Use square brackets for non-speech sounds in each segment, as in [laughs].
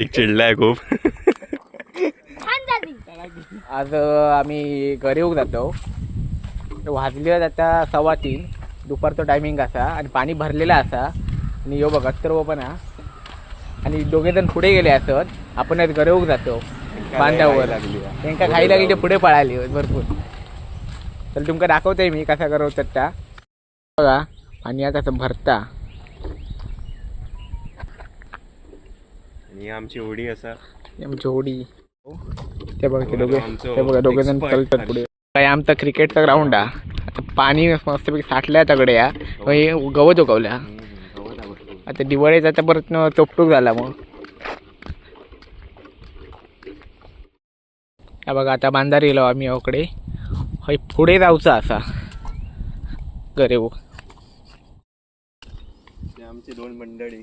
एक चिडलाय खूप. आज आम्ही घरी येऊक जातो. वाजले आता सव्वा तीन. दुपारचं टायमिंग असा आणि पाणी भरलेलं असा. आणि यो बघा तर पण हा आणि दोघे जण पुढे गेले असत. आपण आज घरी येऊक जातो. बांधावर. त्यांका खाई लागली ते पुढे पळाली भरपूर. तर तुमका दाखवतोय मी कसा करवतात त्या बघा आणि आता भरता. आणि आमची होडी असा. ही आमची होडी. ते बघा ते दोघे ते बघा दोघे जण चालतात पुढे. काय आमचा क्रिकेटचा ग्राउंड हा आता पाणी मस्तपैकी साठल्या तगडे या हे. गवत उगवल्या आता दिवाळीत आता परत चोपटूक झाला मग. हा बघा आता बांधार गेलो आम्ही याकडे. हय पुढे जाऊचा असा. गरेव ते आमची दोन मंडळी.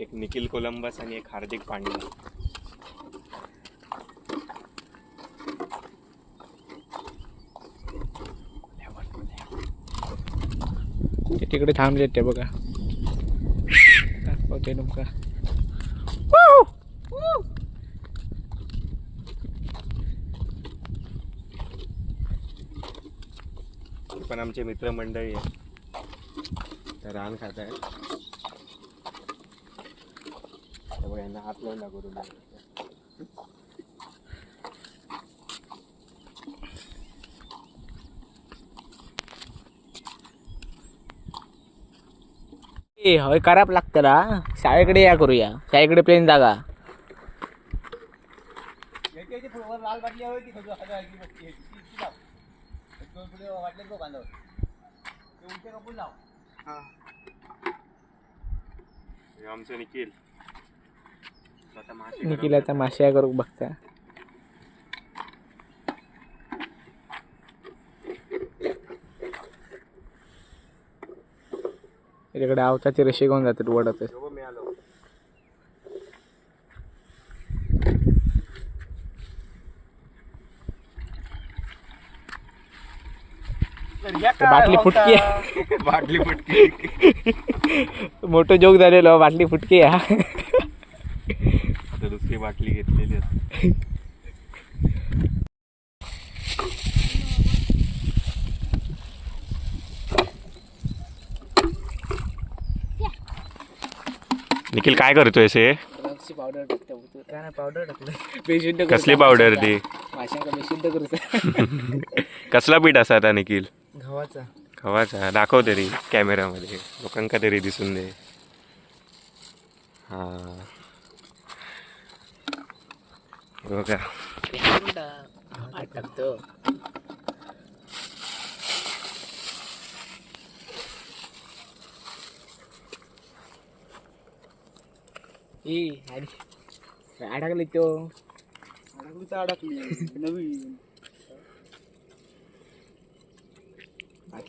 एक निखिल कोलंबस आणि एक हार्दिक पांड्या. ते तिकडे थांबले ते बघा. दाखवते तुमका ते पण आमचे मित्रमंडळी आहे तर रान खात आहे त्यामुळे यांना हात लावून दाखवतो मी. ए हय कराप लागतं ना. शाळेकडे या करूया. शाळेकडे प्लेन जागा. लाल हे. आमचं निखिल. आता मासे निखिल आता माश्या करू बघता. तिकडे आवताचे रशी घेऊन जातात वडत बरोबर बाटली फुटकी आहे. [laughs] बाटली फुटकी. मोठं जोक झालेलो बाटली फुटकी आहे आता दुसरी बाटली घेतलेली आहे निखिल काय करतोय से? पावडर टाकतो काय पावडर टाकलं बेशुद्ध कसली पावडर ती? माशांका बेशुद्ध करूचा [laughs] कसला पीठ असा आता निखिल? गव्हाचा. गव्हाचा. दाखव तरी कॅमेरामध्ये. लोकांका तरी दिसून दे. हा. बघा. टाकतो अडकली तो. अडकली तर अडकली. नवीन बाटली वडण घेत ना सात तुटायची नाही ना तर वजन बघितली अर्धा किलो हे बघ ना लावतं काय मित्रांनो बघशील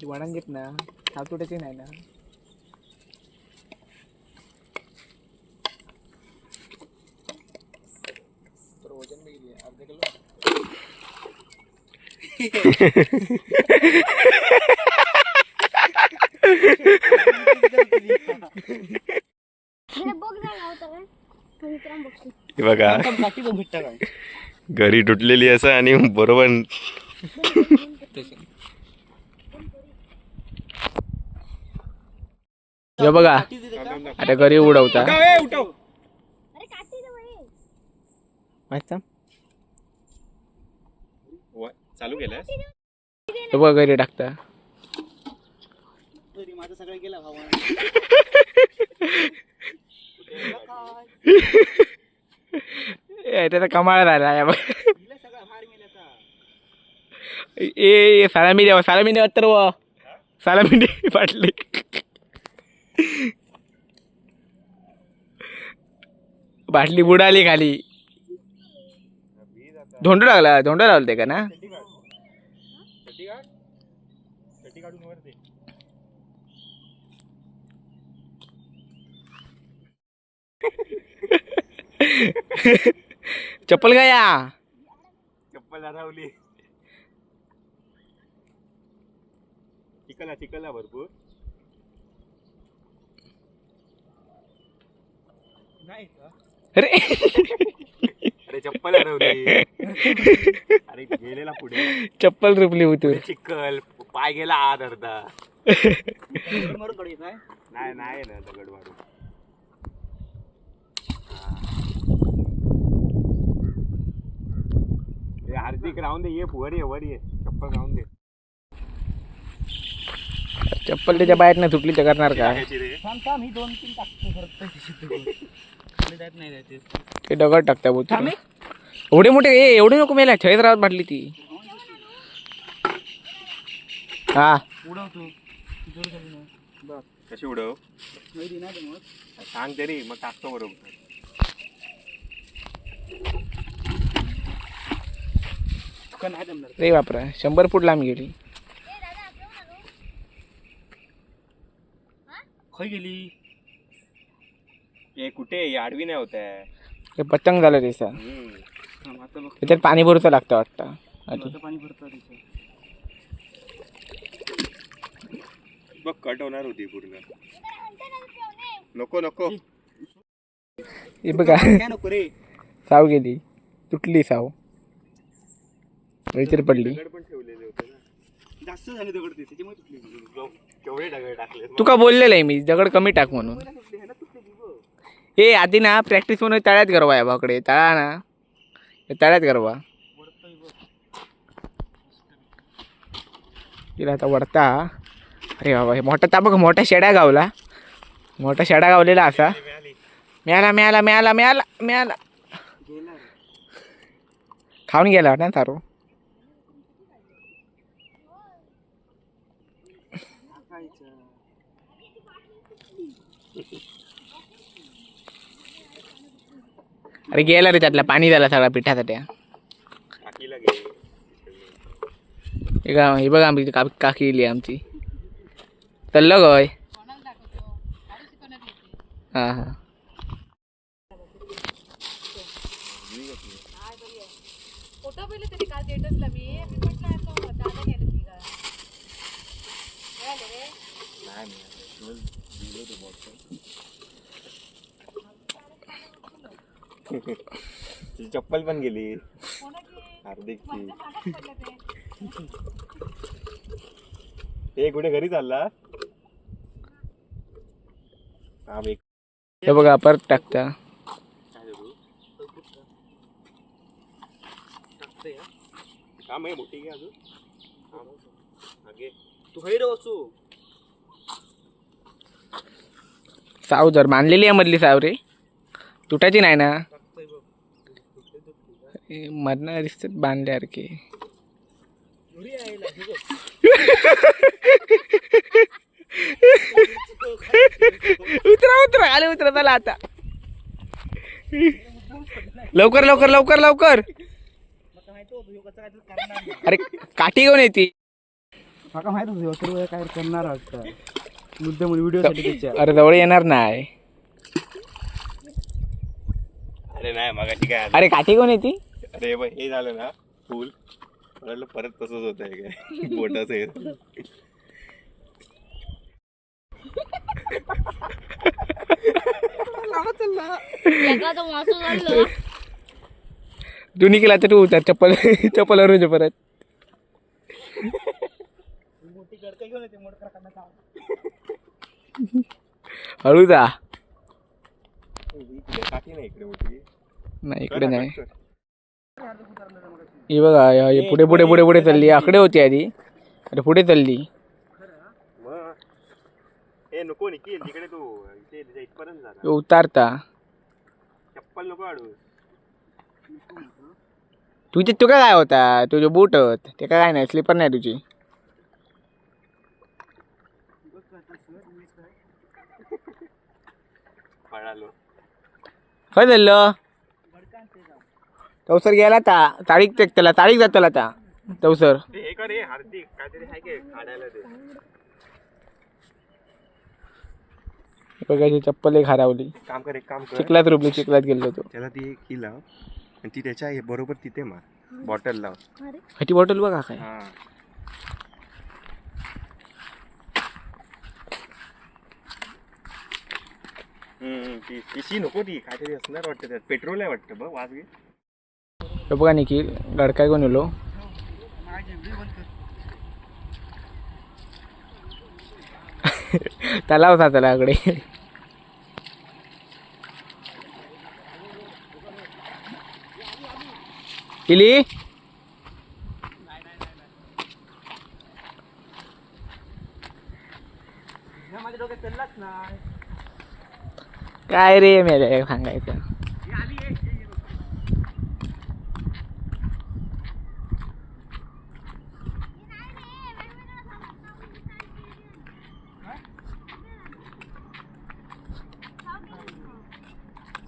हे बघा. बाकी तो भेटता काय? घरी तुटलेली असं आणि बरोबर हे बघा. आता घरी उडवता. चालू केलंय हे बघा घरी टाकता. [laughs] ए, त्याचा कमाल झाला या बघ. ए ए, सलामी द्यावा सलामी द्यावा तर व. सलामी दे पाटले. बाटली बुडाली खाली. धोंड लागला धोंड लावलं ते का ना? चप्पल काय या? चप्पल हरवली. चिकला चिकला भरपूर. अरे. अरे चप्पल हरवली. अरे गेलेला पुढे. चप्पल रुपली होती. पुढे चिकल पाय गेला आत अर्धा. नाही नाही ना दगड मारू हे. हार्दिक राहून दे ये वर ये वर ये. चप्पल राहून दे. चप्पल त्याच्या बाहेर नाही तुटली तर करणार काय? टाकायची रे ते. दगड टाकता बोलतो. एवढे मोठे ए एवढे नको मेला ठेवत राहत वाटली ती. हा. कशी उडव? सांग तरी मग टाकतो बरोबर. रे बापरा शंभर फूट लांब गेली? हे कुठे? ही आडवी नाही होत आहे. ते पतंग झालं त्याचा हम्म. त्याच्यात पाणी भरूचं लागतं वाटतं. आधी. बघ कट होणार होती पूर्ण. नको नको. हे बघा. नको रे? साव गेली. तुटली साव. काहीतरी पडली. दगड पण ठेवलेले होते ना. जास्त झाले दगड ते. त्याच्यामुळे तुटले. केवढे दगड टाकले तू का बोललेलं आहे मी? दगड कमी टाक म्हणून. ए आधी ना प्रॅक्टिस म्हणून तळ्यात गरबा या भाकडे तळा ना. हे तळ्यात गरवा तिला आता वडता. अरे बाबा हे मोठा ता बघ मोठा शेडा गावला. मोठा शेडा गावलेला असा. मिळाला मिळाला मिळाला मिळाला मिळाला खाऊन गेला ना थारू. अरे गेला रे त्यातला पाणी झाला सगळा पिठासाठी. हे बघा आमची का काकी इली आमची. तल्ल गय हा हा. फोटो पहिले तरी काल स्टेटसला मी मी म्हटलं आता दादा गेलं ती का मिळाले रे [laughs] तिची चप्पल पण गेली. हार्दिकची ते हे कुठे घरी चालला? हा एक. हे बघा परत टाकता काम आहे मोठी घे अजून? हा, हा, घे. साव जर बांधलेली आहे मधली साव रे तुटायची नाही ना? मधनं दिसतात बांधल्यासारखे उतरा उतरा. आले उतरा चला आता. लवकर लवकर लवकर लवकर. अरे काठी घेऊन येते माका माहीत होतं काय करणार वाटतं मुद्दे म्हणून व्हिडिओ अरे जवळ येणार नाही. अरे नाही काय आलं? अरे काठी घेऊन येते अरे हे बघ, हे झालं ना फुल म्हटलं परत तसंच होत आहे काय? [laughs] बोटाचं हे. तू निघला तर तू उतर चप्पल चप्पल रोज परत. हळू जा. इकडे काठी नाही इकडे मोठी. नाही इकडे नाही. ही बघा ही पुढे पुढे पुढे पुढे चालली. आकडे होती आधी. अरे पुढे चालली. उतारता. तुझे तुका काय होता? तुझे बूट होत. ते काय नाही स्लीपर नाही तुझी. काय झालं? तवसर गेला ता. तारीख ते त्याला तारीख जातो त्याला तवसर बघायची चप्पल एक हरवली. काम कर एक काम चिकलात चिखलात रुपली चिखलात गेलो तो त्याला ती की लाव. आणि ती त्याच्या बरोबर तिथे मार. बॉटल लाव. हटी बॉटल बघा काय. ती नको ती. काहीतरी असणार वाटतं त्यात. पेट्रोल आहे वाटतं बघ वाज घे तो बघा निखिल गडकाय घेऊन येलो. [laughs] तलाव होता तलावाकडे इली काय रे मेले सांगायचं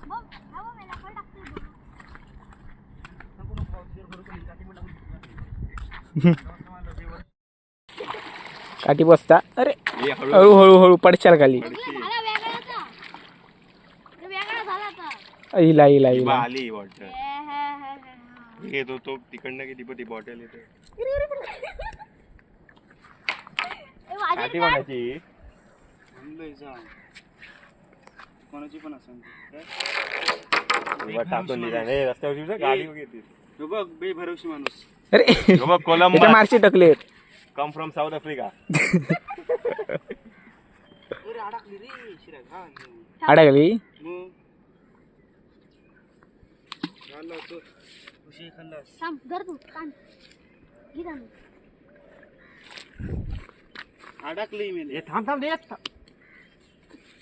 बघ हवा मेला फळ टाकते बघ. काठी बसता. अरे ये हळू. हळू हळू हळू पडशाल खाली. इला इला आली हे, हे, हे, हे, हे. येतो तो तिकडनं किती पण ती बॉटल येते [laughs] काठी? कोणाची? पण टाकून दिला. रस्त्यावर गाडी वगैरे येते. बघ बेभरवशी माणूस. अरे बघ मार्शी टकले कम फ्रॉम साऊथ आफ्रिका अरे अडकली रे शिराग हा अडकली थांब थांब. मी हे थांब. थांब ये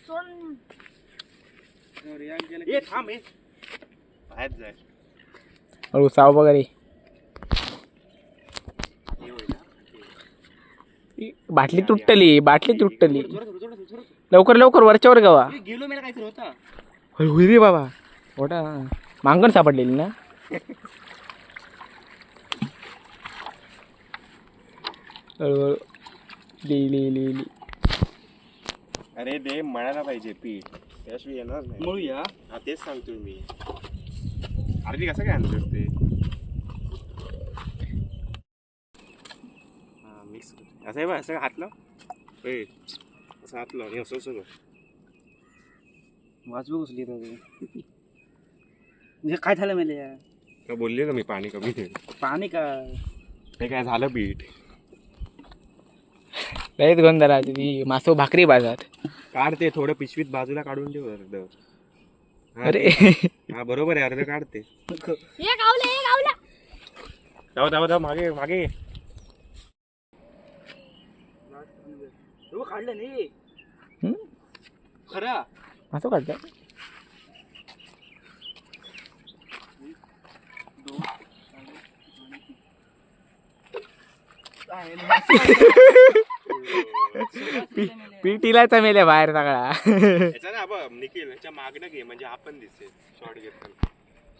सोड ये थांब ये बाहेर जाय. हळू साव वगैरे हे होईल ना. बाटली तुटली बाटली तुटली. लवकर लवकर वरच्यावर गावा. गेलो मला काहीतरी होता. होई रे बाबा. मोठा मांगण सापडलेली ना. हळूहळू. ली ली ली ली. अरे दे म्हणायला पाहिजे पीठ. त्याशिवाय येणार नाही. मळूया. हा तेच सांगतोय मी. अरे ती कसं काय आणतोस ते हा मिक्स असं आहे बा असं हात लाव ए असं हात लाव आणि असं असं. वाजवी घुसली तर. म्हणजे काय झालं मला का? बोलले ना मी पाणी कमी? पाणी का? हे काय झालं पीठ? लयच गोंधळा ती मासो भाकरी बाजार. काढ ते थोडं पिशवीत बाजूला काढून ठेव अर्ध. हा, अरे. हा बरोबर आहे अर्ध काढते धाव धाव धाव मागे मागे हो काढलं नाही. हम्म? खरा? मासो काढता पीटीला मेल्या बाहेर सगळा. याचा ना निखिल याच्या मागणं घे म्हणजे आपण दिसते शॉर्ट घेताना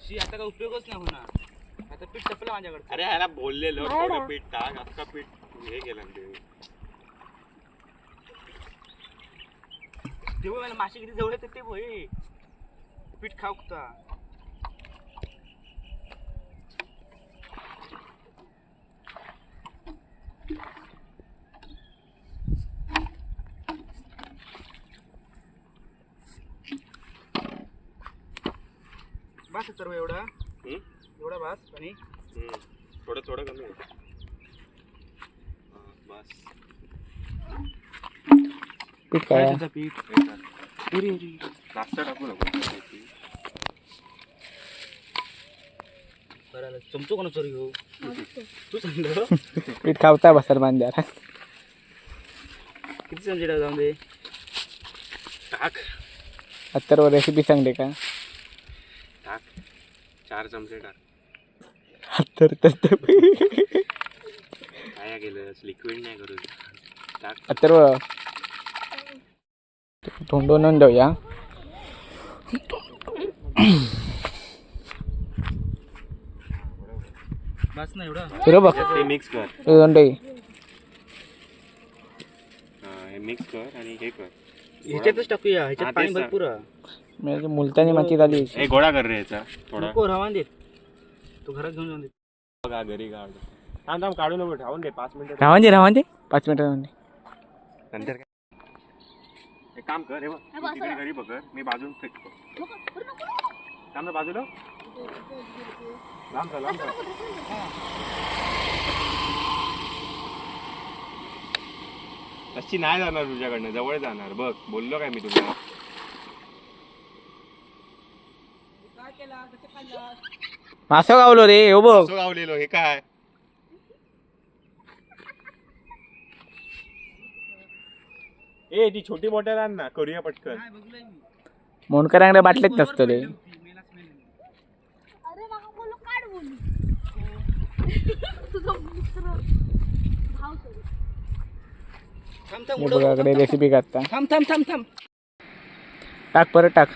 शी आता काय उपयोगच नाही होणार. आता पीठ संपलं माझ्याकडे. अरे ह्याला बोललेलो. थोडं पीठ टाक अख्खा पीठ हे केलं ना ते तेव्हा मला मासे किती जवळ येतात ते भोय पीठ खाऊकता बस तर एवढा? एवढा बस आणि. थोडं थोडं कमी आहे. हा, बस पीठ काय त्याचं पीठ? टाकू नको. करायला चमचो कोणा चोरी घेऊ. तू सांगलं पीठ खावता बसर बांधार किती चमचे टाक जाऊन दे. टाक. अत्तर रेसिपी सांगते का? टाक. चार चमचे टाक अत्तर तर काय केलंस लिक्विड नाही करू टाक. अत्तर तोंडून देऊया बस ना एवढा बरोबर ते मिक्स कर तोंड हा, हे मिक्स कर आणि हे कर. ह्याच्यातच टाकूया हा, ह्याच्यात पाणी ना. भरपूर आहे. म्हणजे मुलतानी माती झाली. हे गोळा कर रे याचा थोडा. नको राहून दे. तू घरात घेऊन जाऊन दे. बघा घरी काढ थांब थांब काढू नको ठेवून दे पाच मिनिटं. राहून दे राहून दे. पाच मिनिटं राहून दे. नंतर एक काम कर हे बघ हा, तू बस. तिकडे घरी बघ मी बाजून फेकतो नको, करू नको, नको. थांब ना बाजूला. लांब जा लांब जा. तशी नाही जाणार तुझ्याकडनं जवळ जाणार. बघ बोललो काय मी तुला? मासं गावलो रे हो बघ. असं गावलेलो हे काय? ए ती छोटी बॉटल आण ना करूया पटकन. मोनकरांकडे बाटलेच नसतं रे अरे माका बोललो काढ बोलू. तुझा मित्र. भाव सोड. हे बघा इकडे रेसिपी करता. थांब थांब थांब थांब. टाक परत टाक.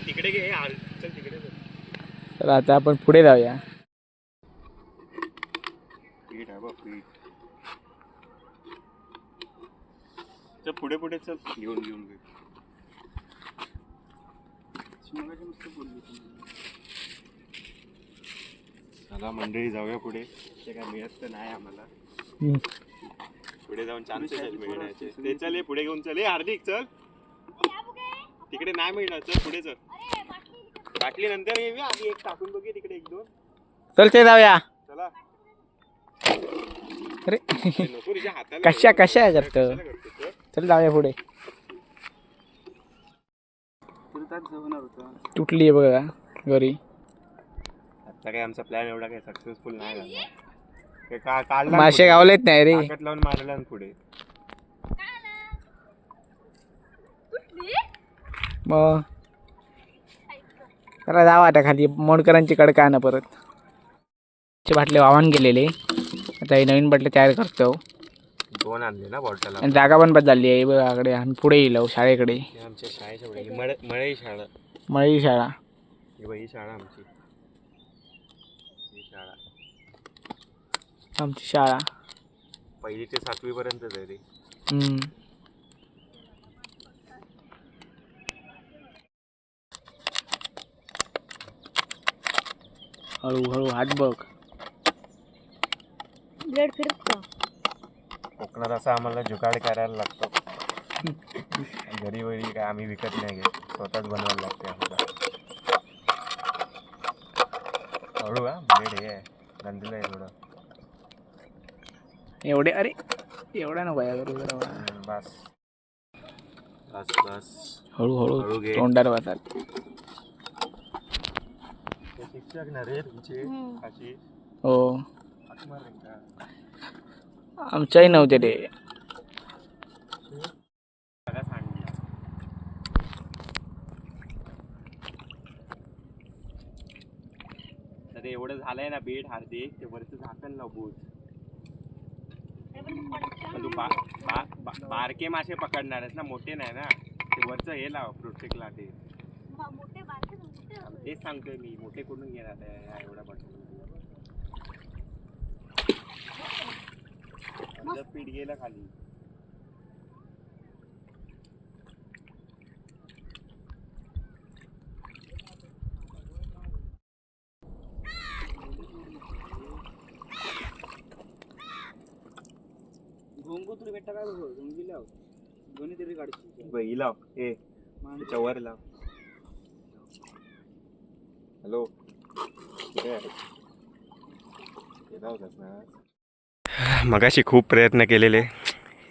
तिकडे घे चल तिकडे. तर आता आपण पुढे जाऊया. पुढे पुढे चल. घेऊन घेऊन चला मंडळी जाऊया पुढे. ते काय मिळत तर नाही आम्हाला. हम्म. पुढे जाऊन चान्सेस मिळण्याचे. ते चल ये पुढे घेऊन चल. हार्दिक चल. तिकडे नाही मिळणार चल पुढे चल. बाटली नंतर घेऊया आधी एक टाकून बघूया तिकडे एक दोन. चल ते जाऊया. चला. अरे ते नको तिच्या हाताला कशा कशा करत कशाला करतो चल. चल जाऊया पुढे. तुटली आहे बघा घरी. आता काय आमचा प्लॅन एवढा काही सक्सेसफुल नाही झाला. ते का काढला मासे. गावलेत नाही रे ताकद लावून मारला आणि पुढे. मग? चला जाऊ आता खाली. मोडकरांची कडका आणा परत. चे बाटले वाहून गेलेले. आता हे नवीन बाटले तयार करतो. दोन आणले ना बॉटल आणि जागा पण बदलली आहे. बघा इकडे आम्ही पुढे येलो शाळेकडे. आमच्या शाळेच्या पुढे. मळे मळे शाळा. मळी शाळा. ही बघ, ही शाळा आमची. ही शाळा. आमची शाळा. पहिली ते सातवी पर्यंतच आहे हम्म. हळूहळू हात बघ. ब्लेड फिरत कोकणात असा आम्हाला जुगाड करायला लागतो. घरी वरी काय आम्ही विकत नाही घेत. स्वतःच बनवायला लागते आम्हाला. हळू हा ब्लेड हे आहे. आहे थोडं. एवढे अरे एवढा नको आहे करू जरा. बस. बस बस. हळूहळू. तोंडार वाचाल ना तुमचे हो. हाक का. आमच्याही नव्हते रे सगळं सांगितलं तर ते एवढं झालंय ना बेड हार्दिक ते वरचं झाकण लाव बोज पण तू बा, बा, बा, बारके मासे पकडणार आहेस ना मोठे नाही ना. ते वरचं हे लाव प्रोटेक्टला ते. मोठे बारके तेच सांगतोय मी मोठे करून घेणार आहे एवढ्या बॉटल पीठ गेलं खाली. घोंगू तुला भेटता काय बघ घोंगी लाव. दोन्ही तरी ही लाव. ए त्याच्या वर लाव. हॅलो मगाशी खूप प्रयत्न केलेले.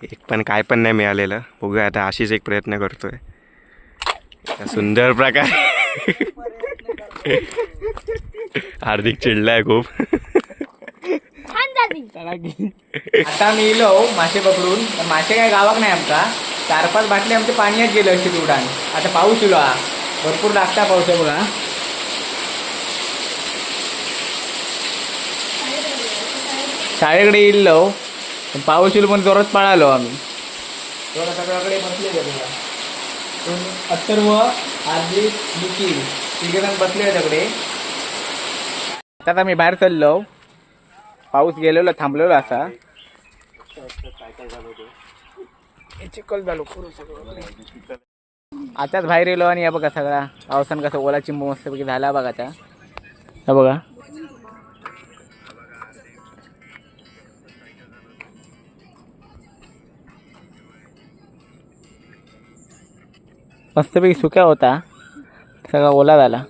एक पण काय पण नाही मिळालेलं. बघूया आता अशीच एक प्रयत्न करतोय. एका सुंदर प्रकारे. हार्दिक चिडलाय खूप. आता मी येलो मासे पकडून. मासे काय गावाक नाही आमका चार पाच बाटले आमचे पाण्यात गेले असे उडान. आता पाऊस येलो हा. भरपूर लागता पाऊस आहे बघा. शाळेकडे येईल पण पाऊस येईल पण जोरात पळालो आम्ही. सगळ्याकडे बसले बघा अथर्व हार्दिक निखिल तिघेजण बसले होते आता मी बाहेर चाललो. पाऊस गेलेलो थांबलेलो असा. हे चिखल झालो पुरं सगळं. आताच बाहेर येलो आणि या बघा सगळा. पावसान कसं ओला चिंब मस्तपैकी झाला बघा आता. हा बघा. मस्तपैकी सुक्या होता. सगळा ओला झाला.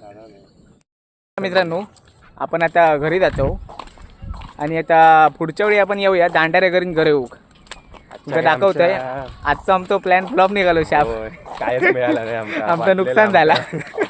मित्रांनो आपण आता घरी जातो आणि आता पुढच्या वेळी आपण येऊया दांडाऱ्या घरी घरी येऊ. दाखवतोय आजचा आमचा प्लॅन फ्लॉप निघालो शाप. मिळालं आमचा. नुकसान झाला. [laughs]